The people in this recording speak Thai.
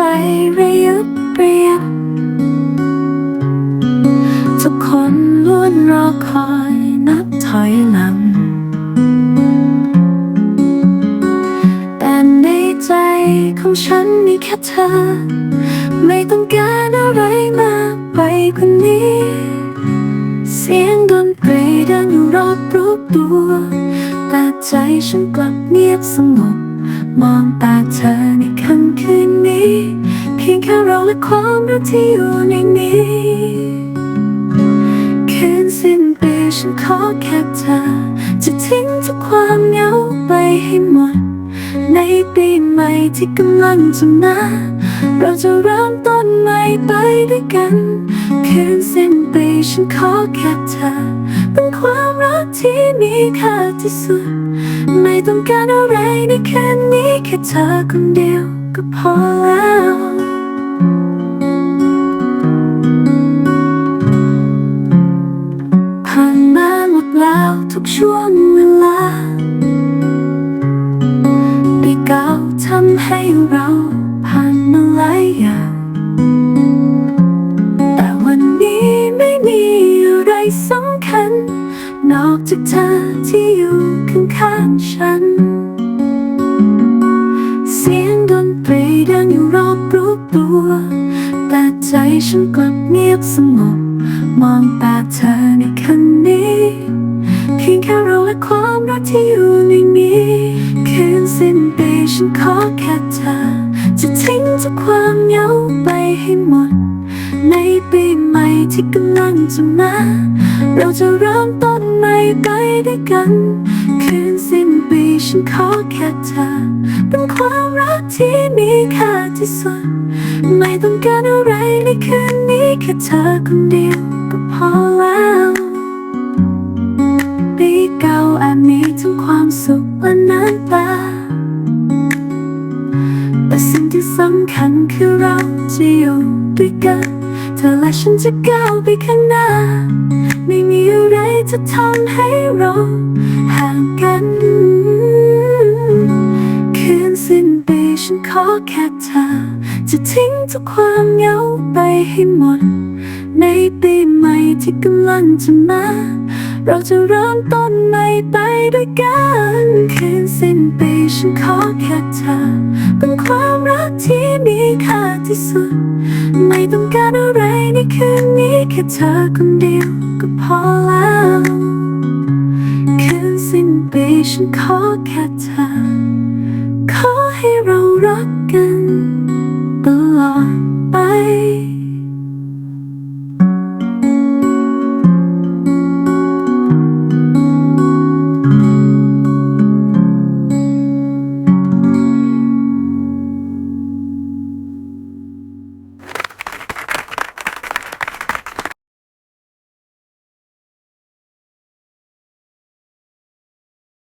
ไฟระยุบเรียบทุกคนล้วนรอคอยนับถอยหลัง แต่ในใจของฉันมีแค่เธอ ไม่ต้องการอะไรมากไปกว่านี้ เสียงดนตรีดังอยู่รอบรูปตัว แต่ใจฉันกลับเงียบสงบ มองตาเธอในค่ำคืนนี้ เพียงแค่เราและความรักที่อยู่ในนี้คืนสิ้นปีฉันขอแค่เธอ จะทิ้งทุกความเหงาไปให้หมด ในปีใหม่ที่กำลังจะมาเราจะเริ่มต้นใหม่ไปด้วยกัน คืนสิ้นปีฉันขอแค่เธอเป็นความ ที่มีค่าที่สุด ไม่ต้องการอะไรในแคืนนี้แค่เธอคนเดียวก็พอแล้วผ่านมาหมดแล้วทุกช่วงเวลาปีเก่าทำให้เราผ่านมาหลายอย่างแต่วันนี้ไม่มีอะไรสำคัญ นอกจากเธอที่อยู่ข้างๆฉัน เสียงดนตรีดังอยู่รอบรูปตัว แต่ใจฉันกลับเงียบสงบ มองตาเธอในคืนนี้เพียงแค่เราและความรักที่อยู่ในนี้คืนสิ้นปีฉันขอแค่เธอ จะทิ้งทุกความเหงาไปให้หมด ในปีใหม่ที่กำลังจะมา เราจะเริ่มต้นใหม่ไปด้วยกัน คืนสิ้นปีฉันขอแค่เธอ เป็นความรักที่มีค่าที่สุด ไม่ต้องการอะไรในคืนนี้แค่เธอคนเดียวก็พอแล้วปีเก่าอาจมีทั้งความสุขและน้ำตาแต่สิ่งที่สำคัญคือเราจะอยู่ด้วยกัน เธอและฉันจะก้าวไปข้างหน้า ไม่มีอะไรจะทำให้เราห่างกัน คืนสิ้นปีฉันขอแค่เธอ จะทิ้งทุกความเหงาไปให้หมด ในปีใหม่ที่กำลังจะมา เราจะเริ่มต้นใหม่ไปด้วยกัน คืนสิ้นปีฉันขอแค่เธอ เป็นความรักที่มีค่าที่สุด ไม่ต้องการอะไรในคืนนี้แค่เธอคนเดียวก็พอแล้วคืนสิ้นปีฉันขอแค่เธอ ขอให้เรารักกัน